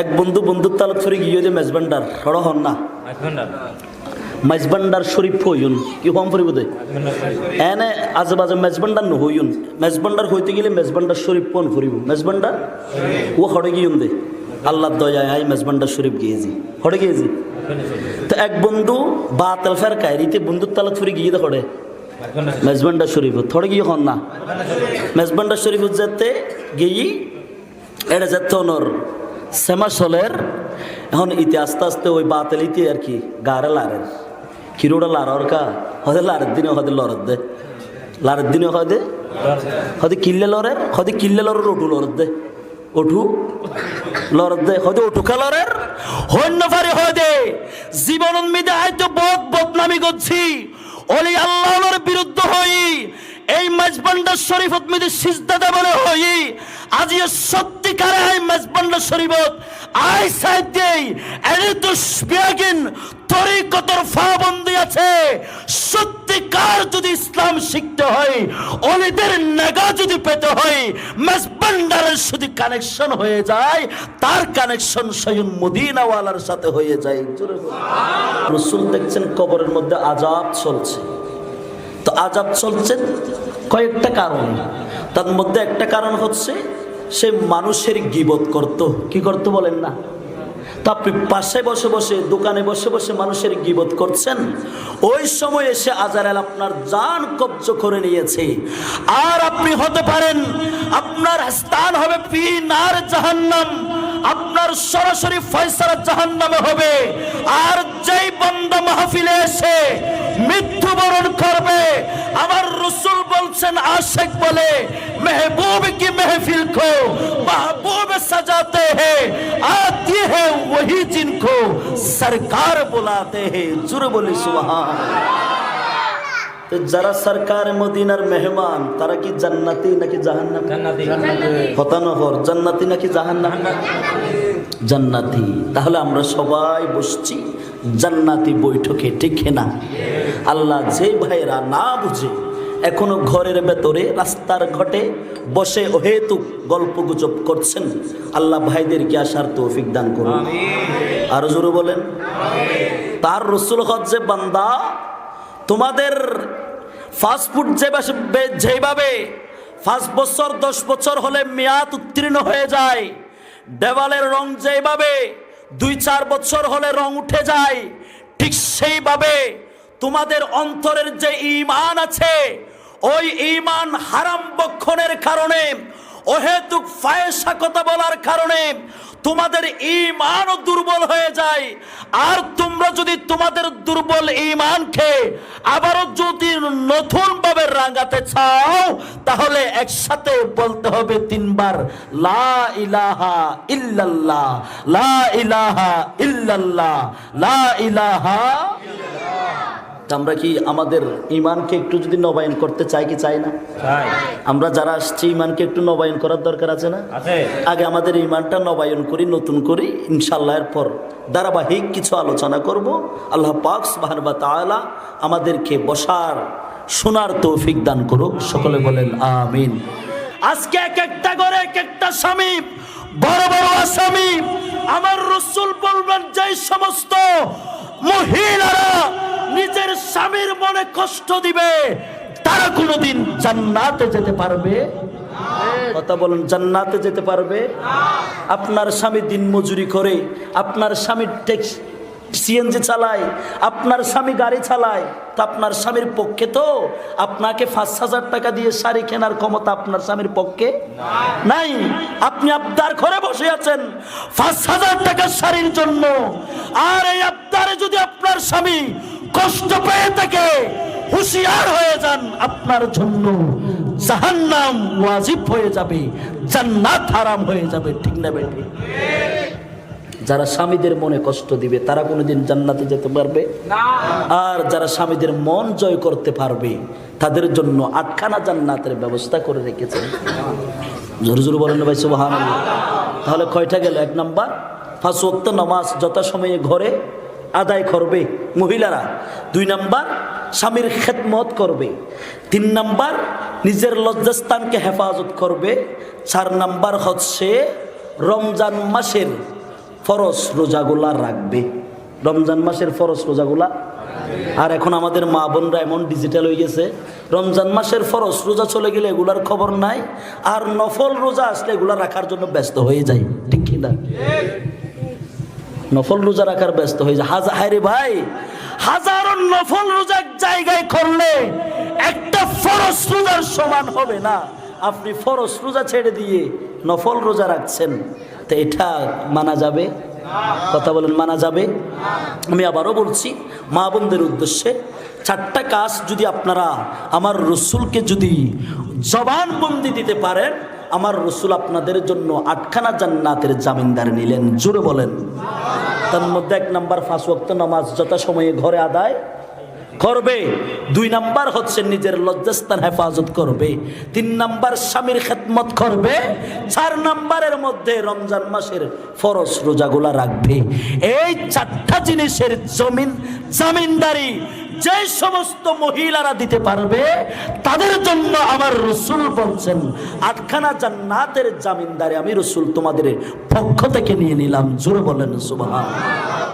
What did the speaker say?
এক বন্ধু বন্ধুর তালত ফিরে গিয়ে যে মেজবান্ডার সড় হন না। মেজবান্ডার? শরীফ হইন কি হম ফুরিব দে? এনে আজে বাজে মেজবান্ডার ন হইন মেজবান্ডার হইতে গেলে মেজবান্ডার শরীফ কোন ফুরিব? মেজবান্ডার? ও হড়ে গিয়ে দে। আল্লাহ দয়া আই মেজবান্ডার শরীফ গিয়েছি। হড়ে গিয়েছি? তো এক বন্ধু বাতাল ফের কায়রিতে বন্ধুর তালত ফিরে গিয়ে হড়ে। মেজবান্ডার শরীফ। থোড়ে গিয়ে হন না। মেজবান্ডার শরীফ। যেতে গিয়ে এটা যেতে সেমাসলের, এখন ইতি আস্তে আস্তে ওই বাতেল ইতি আর কি, গারে লারের কিরোটা লারর কা হদে লারের দিনে হদে লরদ দে। লারের দিনে হদে? হদে কিল্লে লরের? হদে কিল্লে লরের ওটু লরদ দে। ওঠু লরদ দে। হদে ওটুকা লরের? হন্য ফারে হদে। জীবন উন্মিদে হয়তো বদ বদনামি করছি। অলি আল্লাহর বিরুদ্ধে হই। এই মেজবান্ডার শরীফ উদ্মিদে সিজদা দেবলে হই। আজি সত্যিকারে এই মেজবান্ডার শরীফত আই সাইড দেই, এনে তো বিয়াগিন তরিকতর ফাবন্দি আছে। সত্যিকার যদি ইসলাম শিখতে হয়, অলিদের নেগা যদি পেতে হয় মেজবান্ডারের শুধু কানেকশন হয়ে যায়, তার কানেকশন স্বয়ং মদিনাওয়ালার সাথে হয়ে যায়। রসুল দেখছেন কবরের মধ্যে আজাব চলছে। তো আজাব চলছে কয়েকটা কারণ। তার মধ্যে একটা কারণ হচ্ছে, সে মানুষের গিবত করত। কি করতে বলেন না? তো আপনি পাশে বসে বসে, দোকানে বসে বসে মানুষের গিবত করছেন, ওই সময় এসে আজারাল আপনার জান কব্জ করে নিয়েছে। আর আপনি হতে পারেন, আপনার স্থান হবে পি নার জাহান্নাম। আপনার সরাসরি ফয়সালা জাহান নামে হবে। আর যেই বন্ধ মাহফিলে এসে মৃত্যুবরণ করবে, আমার রসুল বলছেন আশেখ বলে, মেহবুব কি মেহফিল খো? মাহবুব সাজাতে হে, আতি হে, ওহি জিনকো সরকার বুলাতে হে। জুর বলি সুবহান তো যারা সরকার মদিনার মেহমান তারা কি জান্নাতি নাকি জাহান্নাম? হতানহর জান্নাতি নাকি জাহান্নাম? জান্নাতি। তাহলে আমরা সবাই বসছি জান্নাতি বৈঠকে ঠিক না? আল্লাহ যে ভাইরা না বুঝে এখনও ঘরের ভেতরে রাস্তার ঘটে বসে অহেতুক গল্প গুজব করছেন আল্লাহ ভাইদেরকে আসার তৌফিক দান করুন। আরও জোরে বলেন। তার রসুল হচ্ছে বান্দা তোমাদের ফাস্টফুড যেভাবে যেভাবে পাঁচ বছর, দশ বছর হলে মেয়াদ উত্তীর্ণ হয়ে যায়, দেওয়ালের রং যেভাবে দুই চার বছর হলে রং উঠে যায়, ঠিক সেইভাবে তোমাদের অন্তরের যে ইমান আছে, ওই ইমান হারাম বক্ষণের কারণে অহেতুক ফায়সা কথা বলার কারণে তোমাদের ইমানও দুর্বল হয়ে যায়। আর তোমরা যদি তোমাদের দুর্বল ইমানকে আবারও যদি নতুন ভাবে রাঙাতে চাও, তাহলে একসাথে বলতে হবে তিনবার, লা ইলাহা ইল্লাল্লাহ, লা ইলাহা ইল্লাল্লাহ, লা ইলাহা তা আমরা কি আমাদের ইমানকে একটু যদি নবায়ন করতে চাই কি চাই না? আমরা যারা আসছি ইমানকে একটু নবায়ন করার দরকার আছে না? আগে আমাদের ইমানটা নবায়ন করি নতুন করি ইনশাল্লাহ এরপর ধারাবাহিক কিছু আলোচনা করব। আল্লাহ পাক সুবহানাহু তাআলা আমাদেরকে বসার শোনার তৌফিক দান করুক। সকলে বলেন আমিন। আজকে এক একটা করে এক একটা স্বামী বড় বড় আসামি। আমার রসুল বলবেন যে সমস্ত মহিলারা নিজের স্বামীর মনে কষ্ট দিবে, তারা কোনোদিন জান্নাতে যেতে পারবে? কথা বলুন, জান্নাতে যেতে পারবে? আপনার স্বামী দিন মজুরি করে, আপনার স্বামী ট্যাক্স সিএনজি চালায়, আপনার স্বামী গাড়ি চালায়, তা আপনার স্বামীর পক্ষে তো? আপনাকে পাঁচ হাজার টাকা দিয়ে শাড়ি কেনার ক্ষমতা আপনার স্বামীর পক্ষে নাই? আপনি আপনার ঘরে বসে আছেন, পাঁচ হাজার টাকার শাড়ির জন্য। আর এই আপনারে যদি আপনার স্বামী কষ্ট পেয়ে থাকে হুঁশিয়ার হয়ে যান আপনার জন্য। জাহান্নাম ওয়াজিব হয়ে যাবে জান্নাত হারাম হয়ে যাবে ঠিক না বেটি? যারা স্বামীদের মনে কষ্ট দিবে তারা কোনোদিন জান্নাতে যেতে পারবে? আর যারা স্বামীদের মন জয় করতে পারবে তাদের জন্য আটখানা জান্নাতের ব্যবস্থা করে রেখেছেন। জোর জোর বলেন ভাই সুবাহান তাহলে কয়টা গেল? এক নাম্বার ফাঁস ওক্ত নামাজ যথাসময়ে ঘরে আদায় করবে মহিলারা। দুই নাম্বার, স্বামীর খেদমত করবে। তিন নাম্বার, নিজের লজ্জাস্থানকে হেফাজত করবে। চার নাম্বার হচ্ছে, রমজান মাসের ফরস রোজাগুলা রাখবে। রমজান মাসের ফরস রোজাগুলা? আর এখন আমাদের মা বোনরা এমন ডিজিটাল হয়ে গেছে, রমজান মাসের ফরস রোজা চলে গেলে এগুলার খবর নাই, আর নফল রোজা আসলে এগুলা রাখার জন্য ব্যস্ত হয়ে যায়। ঠিক কি না নফল রোজা রাখার ব্যস্ত হয়ে যায়। হাজার হায় রে ভাই, হাজারো নফল রোজা এক জায়গায় করলে একটা ফরজ রোজার সমান হবে না। আপনি ফরজ রোজা ছেড়ে দিয়ে নফল রোজা রাখছেন, তো এটা মানা যাবে? কথা বলেন, মানা যাবে? আমি আবারও বলছি, মা বোনদের উদ্দেশ্যে চারটা কাজ যদি আপনারা আমার রসুলকে যদি জবানবন্দি দিতে পারেন, আমার রসুল আপনাদের জন্য আটখানা জান্নাতের জামিনদার নিলেন। জুড়ে বলেন। তার মধ্যে এক নাম্বার ফাঁস ওয়াক্ত নামাজ যথাসময়ে ঘরে আদায় করবে। দুই নাম্বার হচ্ছে নিজের লজ্জাস্থান হেফাজত করবে। তিন নাম্বার স্বামীর খেদমত করবে। চার নাম্বারের মধ্যে রমজান মাসের ফরস রোজাগুলা রাখবে। এই চারটা জিনিসের জমিন জামিনদারি যে সমস্ত মহিলারা দিতে পারবে, তাদের জন্য আমার রসুল বলছেন, আটখানা জান্নাতের জামিনদারে আমি রসুল তোমাদের পক্ষ থেকে নিয়ে নিলাম। জোরে বলেন, সুবহান।